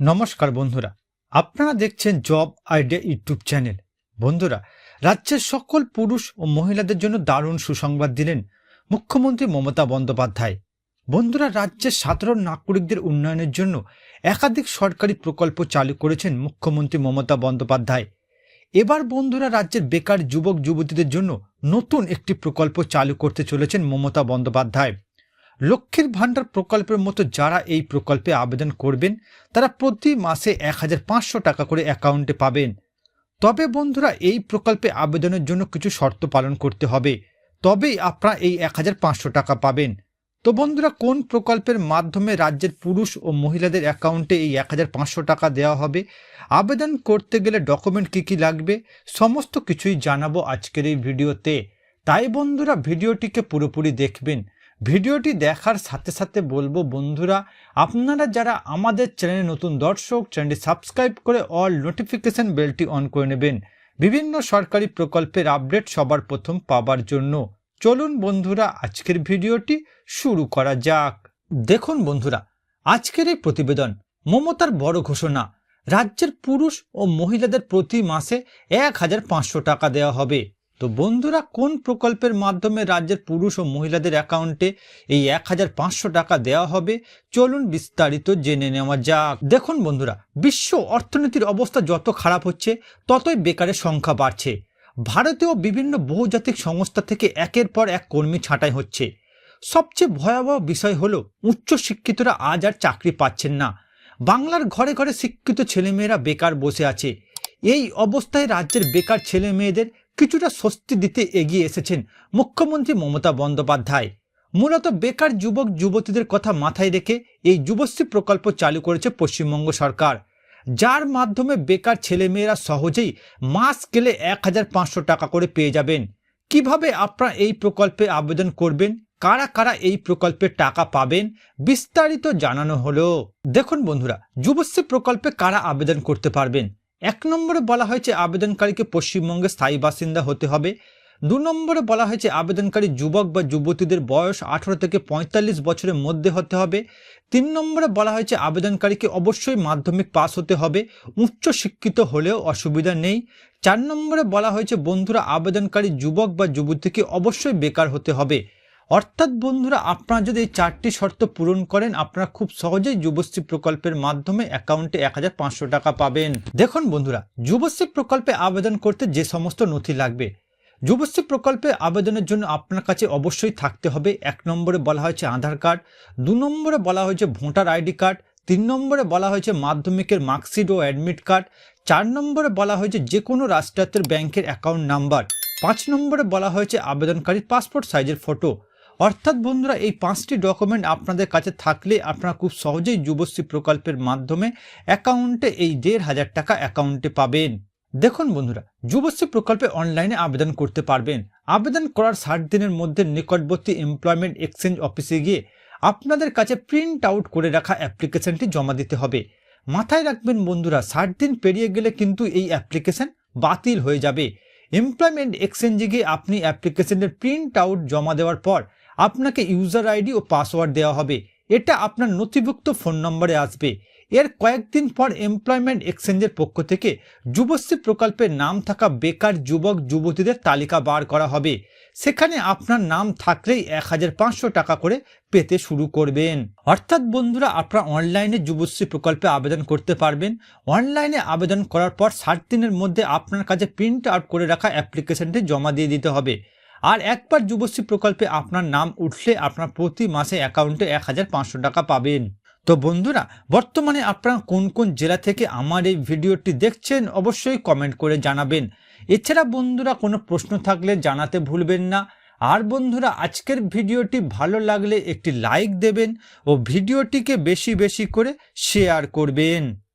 নমস্কার বন্ধুরা, আপনারা দেখছেন জব আইডিয়া ইউটিউব চ্যানেল। বন্ধুরা, রাজ্যের সকল পুরুষ ও মহিলাদের জন্য দারুণ সুসংবাদ দিলেন মুখ্যমন্ত্রী মমতা বন্দ্যোপাধ্যায়। বন্ধুরা, রাজ্যের সাধারণ নাগরিকদের উন্নয়নের জন্য একাধিক সরকারি প্রকল্প চালু করেছেন মুখ্যমন্ত্রী মমতা বন্দ্যোপাধ্যায়। এবার বন্ধুরা, রাজ্যের বেকার যুবক যুবতীদের জন্য নতুন একটি প্রকল্প চালু করতে চলেছেন মমতা বন্দ্যোপাধ্যায়। লক্ষ্মীর ভাণ্ডার প্রকল্পের মতো যারা এই প্রকল্পে আবেদন করবেন, তারা প্রতি মাসে এক হাজার পাঁচশো টাকা করে অ্যাকাউন্টে পাবেন। তবে বন্ধুরা, এই প্রকল্পে আবেদনের জন্য কিছু শর্ত পালন করতে হবে। তবেই আপনারা এই এক হাজার পাঁচশো টাকা পাবেন। তো বন্ধুরা, কোন প্রকল্পের মাধ্যমে রাজ্যের পুরুষ ও মহিলাদের অ্যাকাউন্টে এই এক হাজার পাঁচশো টাকা দেওয়া হবে? আবেদন করতে গেলে ডকুমেন্ট কী কী লাগবে? সমস্ত কিছুই জানাব আজকের এই ভিডিওতে। তাই বন্ধুরা, ভিডিওটিকে পুরোপুরি দেখবেন। ভিডিওটি দেখার সাথে সাথে বলব বন্ধুরা, আপনারা যারা আমাদের চ্যানেলে নতুন দর্শক, চ্যানেলটি সাবস্ক্রাইব করে অল নোটিফিকেশন বেলটি অন করে নেবেন। বিভিন্ন সরকারি প্রকল্পের আপডেট সবার প্রথম পাবার জন্য। চলুন বন্ধুরা, আজকের ভিডিওটি শুরু করা যাক। দেখুন বন্ধুরা, আজকের এই প্রতিবেদন মমতার বড় ঘোষণা। রাজ্যের পুরুষ ও মহিলাদের প্রতি মাসে এক হাজার পাঁচশো টাকা দেওয়া হবে। তো বন্ধুরা, কোন প্রকল্পের মাধ্যমে রাজ্যের পুরুষ ও মহিলাদের অ্যাকাউন্টে এই এক হাজার পাঁচশো টাকা দেওয়া হবে? চলুন বিস্তারিত জেনে নেওয়া যাক। দেখুন বন্ধুরা, বিশ্ব অর্থনীতির অবস্থা যত খারাপ হচ্ছে, ততই বেকারের সংখ্যা বাড়ছে। ভারতেও বিভিন্ন বহুজাতিক সংস্থা থেকে একের পর এক কর্মী ছাঁটাই হচ্ছে। সবচেয়ে ভয়াবহ বিষয় হলো, উচ্চশিক্ষিতরা আজ আর চাকরি পাচ্ছেন না। বাংলার ঘরে ঘরে শিক্ষিত ছেলেমেয়েরা বেকার বসে আছে। এই অবস্থায় রাজ্যের বেকার ছেলে মেয়েদের কিছুটা স্বস্তি দিতে এগিয়ে এসেছেন মুখ্যমন্ত্রী মমতা বন্দ্যোপাধ্যায়। মূলত বেকার যুবক, যুবতীদের কথা মাথায় রেখে এই যুবশ্রী প্রকল্প চালু করেছে পশ্চিমবঙ্গ সরকার। যার মাধ্যমে বেকার ছেলেমেয়েরা সহজেই মাস গেলে এক হাজার পাঁচশো টাকা করে পেয়ে যাবেন। কীভাবে আপনারা এই প্রকল্পে আবেদন করবেন? কারা কারা এই প্রকল্পে টাকা পাবেন? বিস্তারিত জানানো হলো। দেখুন বন্ধুরা, যুবশ্রী প্রকল্পে কারা আবেদন করতে পারবেন? এক নম্বরে বলা হয়েছে আবেদনকারীকে পশ্চিমবঙ্গে স্থায়ী বাসিন্দা হতে হবে। দু নম্বরে বলা হয়েছে আবেদনকারী যুবক বা যুবতীদের বয়স আঠারো থেকে পঁয়তাল্লিশ বছরের মধ্যে হতে হবে। তিন নম্বরে বলা হয়েছে আবেদনকারীকে অবশ্যই মাধ্যমিক পাস হতে হবে। উচ্চ শিক্ষিত হলেও অসুবিধা নেই। চার নম্বরে বলা হয়েছে বন্ধুরা, আবেদনকারী যুবক বা যুবতীকে অবশ্যই বেকার হতে হবে। অর্থাৎ বন্ধুরা, আপনারা যদি এই চারটি শর্ত পূরণ করেন, আপনারা খুব সহজেই যুবশ্রী প্রকল্পের মাধ্যমে অ্যাকাউন্টে এক হাজার পাঁচশো টাকা পাবেন। দেখুন বন্ধুরা, যুবশ্রী প্রকল্পে আবেদন করতে যে সমস্ত নথি লাগবে, যুবশ্রী প্রকল্পে আবেদনের জন্য আপনার কাছে অবশ্যই থাকতে হবে। এক নম্বরে বলা হয়েছে আধার কার্ড, দু নম্বরে বলা হয়েছে ভোটার আইডি কার্ড, তিন নম্বরে বলা হয়েছে মাধ্যমিকের মার্কশিট ও অ্যাডমিট কার্ড, চার নম্বরে বলা হয়েছে যে কোনো রাষ্ট্রায়ত্তের ব্যাংকের অ্যাকাউন্ট নাম্বার পাঁচ নম্বরে বলা হয়েছে আবেদনকারীর পাসপোর্ট সাইজের ফটো অর্থাৎ বন্ধুরা, এই পাঁচটি ডকুমেন্ট আপনাদের কাছে থাকলে আপনারা খুব সহজেই যুবশ্রী প্রকল্পের মাধ্যমে অ্যাকাউন্টে এই দেড় হাজার টাকা অ্যাকাউন্টে পাবেন। দেখুন বন্ধুরা, যুবশ্রী প্রকল্পে অনলাইনে আবেদন করতে পারবেন। আবেদন করার ষাট দিনের মধ্যে নিকটবর্তী এমপ্লয়মেন্ট এক্সচেঞ্জ অফিসে গিয়ে আপনাদের কাছে প্রিন্ট আউট করে রাখা অ্যাপ্লিকেশনটি জমা দিতে হবে। মাথায় রাখবেন বন্ধুরা, ষাট দিন পেরিয়ে গেলে কিন্তু এই অ্যাপ্লিকেশন বাতিল হয়ে যাবে। এমপ্লয়মেন্ট এক্সচেঞ্জে গিয়ে আপনি অ্যাপ্লিকেশনের প্রিন্ট আউট জমা দেওয়ার পর আপনাকে ইউজার আইডি ও পাসওয়ার্ড দেওয়া হবে। এটা আপনার নথিভুক্ত ফোন নম্বরে আসবে। এর কয়েকদিন পর এমপ্লয়মেন্ট এক্সচেঞ্জের পক্ষ থেকে যুবশ্রী প্রকল্পের নাম থাকা বেকার যুবক, যুবতীদের তালিকা বার করা হবে। সেখানে আপনার নাম থাকলেই এক হাজার পাঁচশো টাকা করে পেতে শুরু করবেন। অর্থাৎ বন্ধুরা, আপনারা অনলাইনে যুবশ্রী প্রকল্পে আবেদন করতে পারবেন। অনলাইনে আবেদন করার পর ষাট দিনের মধ্যে আপনার কাছে প্রিন্ট আউট করে রাখা অ্যাপ্লিকেশনটি জমা দিয়ে দিতে হবে। আর একবার যুবশ্রী প্রকল্পে আপনার নাম উঠলে আপনার প্রতি মাসে অ্যাকাউন্টে এক হাজার পাঁচশো টাকা পাবেন। তো বন্ধুরা, বর্তমানে আপনারা কোন কোন জেলা থেকে আমার এই ভিডিওটি দেখছেন অবশ্যই কমেন্ট করে জানাবেন। এছাড়া বন্ধুরা, কোনো প্রশ্ন থাকলে জানাতে ভুলবেন না। আর বন্ধুরা, আজকের ভিডিওটি ভালো লাগলে একটি লাইক দেবেন ও ভিডিওটিকে বেশি বেশি করে শেয়ার করবেন।